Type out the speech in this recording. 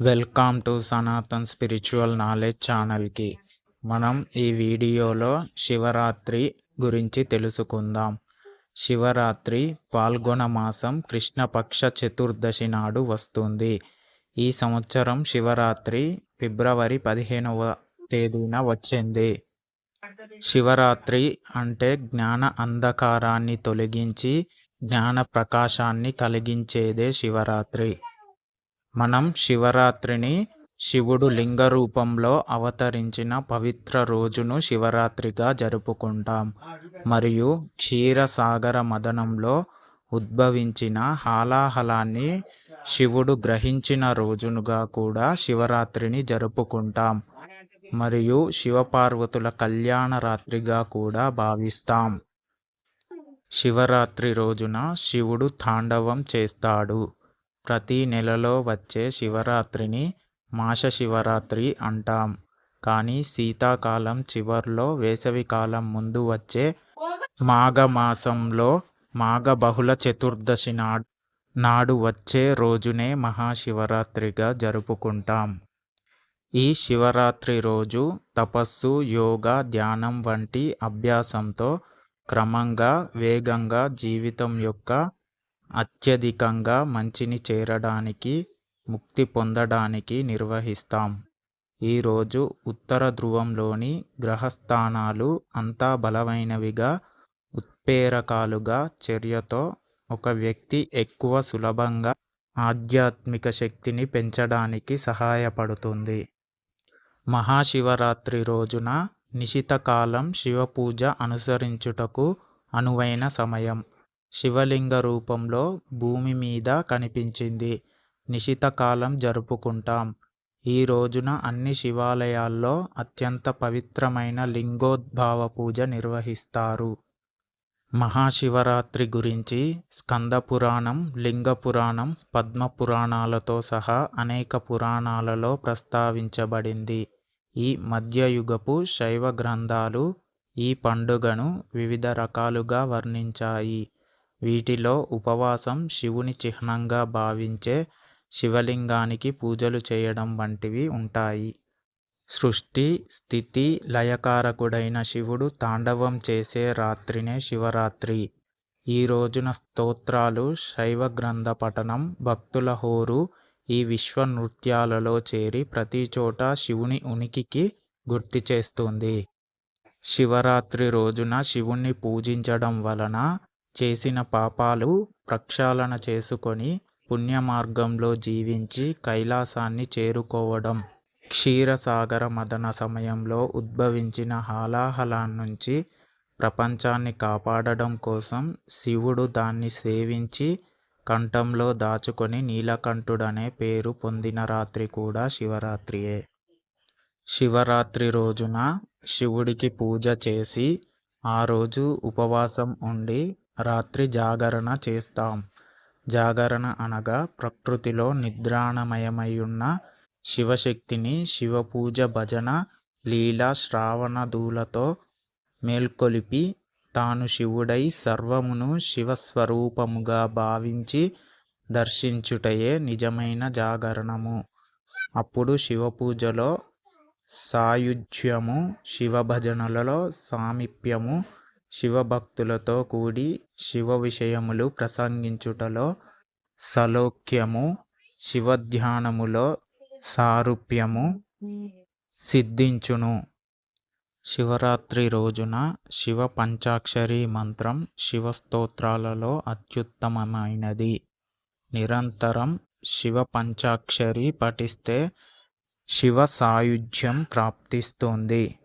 Welcome to Sanatan spiritual knowledge ఛానల్కి. మనం ఈ వీడియోలో శివరాత్రి గురించి తెలుసుకుందాం. శివరాత్రి పాల్గొన మాసం కృష్ణపక్ష చతుర్దశి నాడు వస్తుంది. ఈ సంవత్సరం శివరాత్రి ఫిబ్రవరి పదిహేనవ తేదీన వచ్చింది. శివరాత్రి అంటే జ్ఞాన అంధకారాన్ని తొలగించి జ్ఞాన ప్రకాశాన్ని కలిగించేదే శివరాత్రి. మనం శివరాత్రిని శివుడు లింగ రూపంలో అవతరించిన పవిత్ర రోజును శివరాత్రిగా జరుపుకుంటాం. మరియు క్షీరసాగర మదనంలో ఉద్భవించిన హాలాహలాన్ని శివుడు గ్రహించిన రోజునుగా కూడా శివరాత్రిని జరుపుకుంటాం. మరియు శివపార్వతుల కళ్యాణ రాత్రిగా కూడా భావిస్తాం. శివరాత్రి రోజున శివుడు తాండవం చేస్తాడు. ప్రతి నెలలో వచ్చే శివరాత్రిని మాస శివరాత్రి అంటాం. కానీ శీతాకాలం చివర్లో వేసవికాలం ముందు వచ్చే మాఘమాసంలో మాఘ బహుళ చతుర్దశి నాడు నాడు వచ్చే రోజునే మహాశివరాత్రిగా జరుపుకుంటాం. ఈ శివరాత్రి రోజు తపస్సు యోగా ధ్యానం వంటి అభ్యాసంతో క్రమంగా వేగంగా జీవితం యొక్క అత్యధికంగా మంచిని చేరడానికి ముక్తి పొందడానికి నిర్వహిస్తాం. ఈరోజు ఉత్తర ధ్రువంలోని గ్రహస్థానాలు అంతా బలమైనవిగా ఉత్ప్రేరకాలుగా చర్యతో ఒక వ్యక్తి ఎక్కువ సులభంగా ఆధ్యాత్మిక శక్తిని పెంచడానికి సహాయపడుతుంది. మహాశివరాత్రి రోజున నిశితకాలం శివపూజ అనుసరించుటకు అనువైన సమయం. శివలింగ రూపంలో భూమి మీద కనిపించింది. నిశితకాలం జరుపుకుంటాం. ఈ రోజున అన్ని శివాలయాల్లో అత్యంత పవిత్రమైన లింగోద్భావ పూజ నిర్వహిస్తారు. మహాశివరాత్రి గురించి స్కందపురాణం లింగపురాణం లింగ పురాణం పద్మ పురాణాలతో సహా అనేక పురాణాలలో ప్రస్తావించబడింది. ఈ మధ్యయుగపు శైవ గ్రంథాలు ఈ పండుగను వివిధ రకాలుగా వర్ణించాయి. వీటిలో ఉపవాసం శివుని చిహ్నంగా భావించే శివలింగానికి పూజలు చేయడం వంటివి ఉంటాయి. సృష్టి స్థితి లయకారకుడైన శివుడు తాండవం చేసే రాత్రినే శివరాత్రి. ఈ రోజున స్తోత్రాలు శైవ గ్రంథ పఠనం భక్తుల హోరు ఈ విశ్వ నృత్యాలలో చేరి ప్రతి చోట శివుని ఉనికికి గుర్తు చేస్తుంది శివరాత్రి రోజున శివుణ్ణి పూజించడం వలన చేసిన పాపాలు ప్రక్షాళన చేసుకొని పుణ్యమార్గంలో జీవించి కైలాసాన్ని చేరుకోవడం. క్షీరసాగర మదన సమయంలో ఉద్భవించిన హాలాహలాన్నించి ప్రపంచాన్ని కాపాడడం కోసం శివుడు దాన్ని సేవించి కంఠంలో దాచుకొని నీలకంఠుడనే పేరు పొందిన రాత్రి కూడా శివరాత్రియే. శివరాత్రి రోజున శివుడికి పూజ చేసి ఆ రోజు ఉపవాసం ఉండి రాత్రి జాగరణ చేస్తాం. జాగరణ అనగా ప్రకృతిలో నిద్రాణమయమయున్న శివశక్తిని శివపూజ భజన లీలా శ్రావణదూలతో మేల్కొలిపి తాను శివుడై సర్వమును శివస్వరూపముగా భావించి దర్శించుటయే నిజమైన జాగరణము. అప్పుడు శివపూజలో సాయుధ్యము శివభజనలలో సామీప్యము శివభక్తులతో కూడి శివ విషయములు ప్రసంగించుటలో సలోక్యము శివధ్యానములో సారూప్యము సిద్ధించును. శివరాత్రి రోజున శివ పంచాక్షరి మంత్రం శివస్తోత్రాలలో అత్యుత్తమమైనది. నిరంతరం శివ పంచాక్షరి పఠిస్తే శివ సాయుధ్యం ప్రాప్తిస్తుంది.